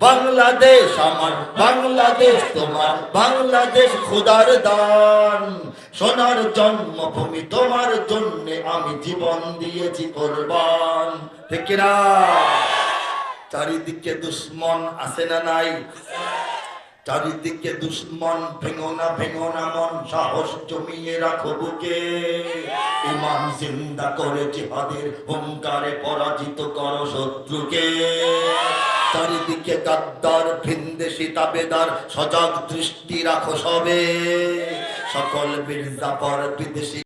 বাংলাদেশ আমার, বাংলাদেশ তোমার, বাংলাদেশ খোদার দান। সোনার জন্মভূমি তোমার জন্য আমি জীবন দিয়েছি কোরবান। চারিদিকে দুশ্মন আসে না নাই? চারিদিকে দুশ্মন ভেঙো না ভেঙো না মন, সাহস জমিয়ে রাখো বুকে। ইমান জিন্দা করে জিহাদের হুঙ্কারে পরাজিত করো শত্রুকে। চারিদিকে গাদ্দার ভিনদেশি তাবেদার সজাগ দৃষ্টি রাখো সবে। সকল বিদেশি